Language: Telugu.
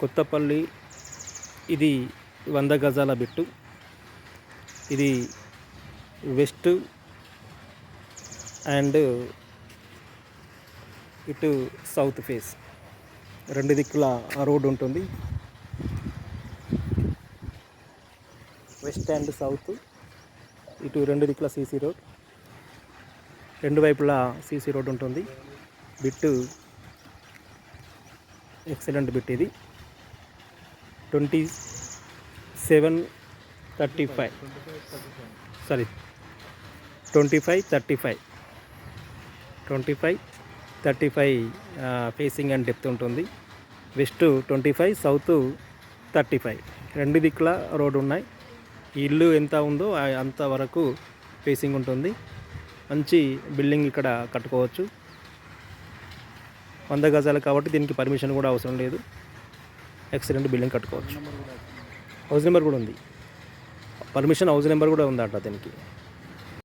కొత్తపల్లి ఇది వంద గజాల బిట్టు. ఇది వెస్ట్ అండ్ ఇటు సౌత్ ఫేస్. రెండు దిక్కుల రోడ్ ఉంటుంది. వెస్ట్ అండ్ సౌత్ ఇటు రెండు దిక్కుల సీసీ రోడ్. రెండు వైపులా సీసీ రోడ్ ఉంటుంది. బిట్టు ఎక్సలెంట్ బిట్ ఇది. Twenty seven thirty five. Sorry twenty five thirty five. Twenty five thirty five facing and depth ఉంటుంది. West twenty five south thirty five. రెండు దిక్కుల రోడ్డు ఉన్నాయి. ఈ ఇల్లు ఎంత ఉందో అంత వరకు ఫేసింగ్ ఉంటుంది. మంచి బిల్డింగ్ ఇక్కడ కట్టుకోవచ్చు. వంద గజాలు కాబట్టి దీనికి పర్మిషన్ కూడా అవసరం లేదు. ఎక్సలెంట్ బిల్డింగ్ కట్టుకోవచ్చు. హౌస్ నెంబర్ కూడా ఉంది. పర్మిషన్ హౌస్ నెంబర్ కూడా ఉందట దీనికి.